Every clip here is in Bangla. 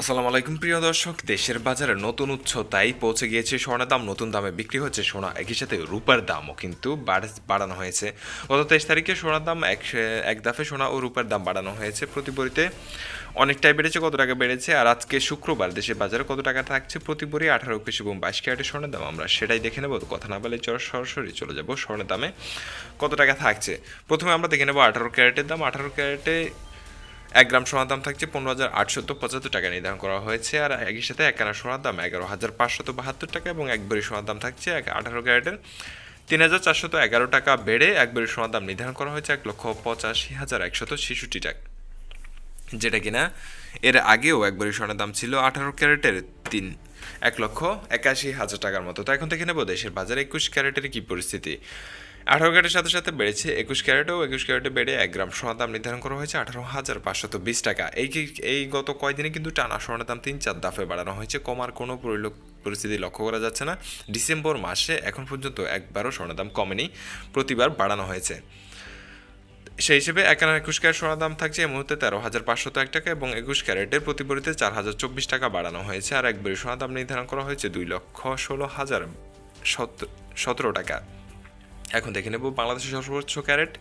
আসসালামু আলাইকুম, প্রিয় দর্শক। দেশের বাজারে নতুন উচ্চতায় পৌঁছে গিয়েছে স্বর্ণের দাম। নতুন দামে বিক্রি হচ্ছে সোনা একই সাথে রূপার দামও কিন্তু বাড়ানো হয়েছে। গত তেইশ তারিখে সোনার দাম এক এক দাফে সোনা ও রূপার দাম বাড়ানো হয়েছে। প্রতি ভরিতে অনেকটাই বেড়েছে, কত টাকা বেড়েছে? আর আজকে শুক্রবার দেশের বাজারে কত টাকা থাকছে? প্রতি আঠারো একুশ এবং বাইশ ক্যারেটের স্বর্ণের দাম। আমরা সেটাই দেখে নেব। কথা না বলে চল সরাসরি চলে যাব স্বর্ণের দামে। কত টাকা থাকছে? প্রথমে আমরা দেখে নেব আঠারো ক্যারেটের দাম। আঠারো ক্যারেটে এক গ্রাম সোনার দাম থাকছে পনেরো হাজার আটশত পঁচাত্তর টাকা নির্ধারণ করা হয়েছে, আর একই সাথে এক আনা সোনার দাম এগারো হাজার পাঁচশত বাহাত্তর টাকা এবং এক ভরি সোনার দাম থাকছে এক আঠারো ক্যারেটের তিন হাজার চারশত এগারো টাকা বেড়ে এক ভরি সোনার দাম নির্ধারণ করা হয়েছে এক লক্ষ পঁচাশি হাজার একশত ছেষট্টি টাকা। যেটা কিনা এর আগেও এক একবারই সোনার দাম ছিল আঠারো ক্যারেটের তিন, এক লক্ষ একাশি হাজার টাকার মতো। তো এখন থেকে নেব দেশের বাজারে একুশ ক্যারেটের কী পরিস্থিতি। আঠারো ক্যারেটের সাথে সাথে বেড়েছে একুশ ক্যারেটেও, একুশ ক্যারেটে বেড়ে এক গ্রাম। সোনার দাম নির্ধারণ করা হয়েছে আঠারো হাজার পাঁচশত বিশ টাকা। এই এই গত কয়দিনে কিন্তু টানা সোনার দাম তিন চার দাফে বাড়ানো হয়েছে। কমার কোনো পরিলক, পরিস্থিতি লক্ষ্য করা যাচ্ছে না। ডিসেম্বর মাসে এখন পর্যন্ত একবারও সোনার দাম কমেনি, প্রতিবার বাড়ানো হয়েছে। সেই হিসেবে এক আনা একুশ ক্যারেট সোনার দাম থাকছে এই মুহূর্তে তেরো হাজার পাঁচশত এক টাকা এবং একুশ ক্যারেটের প্রতিবরিতে চার হাজার চব্বিশ টাকা বাড়ানো হয়েছে। আর একবারে সোনার দাম নির্ধারণ করা হয়েছে দুই লক্ষ ষোলো হাজার সত- সতেরো টাকা। এখন দেখে নেব বাংলাদেশের সর্বোচ্চ ক্যারেট।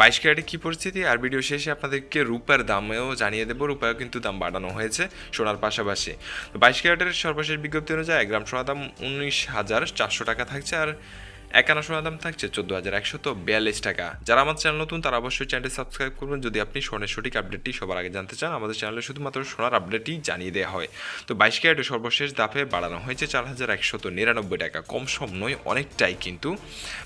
বাইশ ক্যারেটে কী পরিস্থিতি? আর ভিডিও শেষে আপনাদেরকে রূপার দামেও জানিয়ে দেবো। রূপায়ও কিন্তু দাম বাড়ানো হয়েছে সোনার পাশাপাশি। তো বাইশ ক্যারেটের সর্বশেষ বিজ্ঞপ্তি অনুযায়ী এক গ্রাম সোনার দাম উনিশ হাজার চারশো টাকা থাকছে। আর এক আনা সোনার দাম থাকছে চোদ্দ হাজার একশত বিয়াল্লিশ টাকা। যারা আমার চ্যানেল নতুন, তারা অবশ্যই চ্যানেলটি সাবস্ক্রাইব করবেন। যদি আপনি সোনের সঠিক আপডেটটি সবার আগে জানতে চান, আমাদের চ্যানেলে শুধুমাত্র সোনার আপডেটই জানিয়ে দেওয়া হয়। তো বাইশ ক্যারেটের সর্বশেষ দাফে বাড়ানো হয়েছে চার হাজার একশত নিরানব্বই টাকা। কম সম নয়, অনেকটাই কিন্তু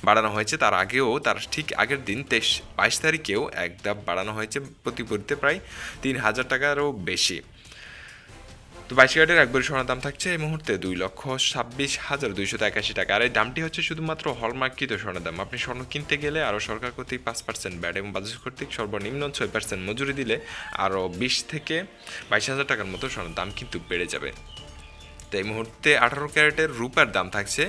বাড়ানো হয়েছে। তার আগেও, তার ঠিক আগের দিন, তেইশ, বাইশ তারিখেও এক দাপ বাড়ানো হয়েছে প্রতি প্রায় তিন হাজার টাকারও বেশি। তো বাইশ ক্যারেটের একবারই সোনার দাম থাকছে এই মুহূর্তে দুই লক্ষ ছাব্বিশ হাজার দুইশো একাশি টাকা। আর এই দামটি হচ্ছে শুধুমাত্র হলমার্কিত সোনার দাম। আপনি স্বর্ণ কিনতে গেলে আরও সরকার কর্তৃক পাঁচ পার্সেন্ট ব্যাট এবং বাজেট কর্তৃক সর্বনিম্ন ছয় পার্সেন্ট মজুরি দিলে আরও বিশ থেকে বাইশ হাজার টাকার মতো সোনার দাম কিন্তু বেড়ে যাবে। তো এই মুহূর্তে আঠারো ক্যারেটের রূপার দাম থাকছে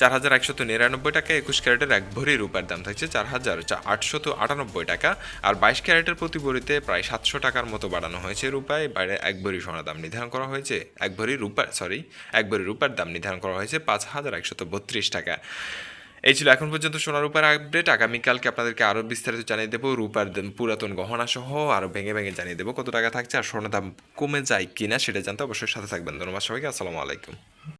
চার হাজার একশত নিরানব্বই টাকা, একুশ ক্যারেটের এক ভরি রূপার দাম থাকছে চার হাজার আটশত আটানব্বই টাকা। আর বাইশ ক্যারেটের প্রতি ভরিতে প্রায় সাতশো টাকার মতো বাড়ানো হয়েছে রূপায়। বাইরে এক ভরি সোনার দাম নির্ধারণ করা হয়েছে। এক ভরি রূপার সরি এক ভরি রূপার দাম নির্ধারণ করা হয়েছে পাঁচ হাজার একশত বত্রিশ টাকা। এই ছিল এখন পর্যন্ত সোনার রূপার আপডেট। আগামীকালকে আপনাদেরকে আরও বিস্তারিত জানিয়ে দেবো রূপার পুরাতন গহনা সহ আরও ভেঙে ভেঙে জানিয়ে দেবো কত টাকা থাকছে আর সোনার দাম কমে যায় কিনা সেটা জানতে অবশ্যই সাথে থাকবেন। ধন্যবাদ সবাইকে, আসসালামু আলাইকুম।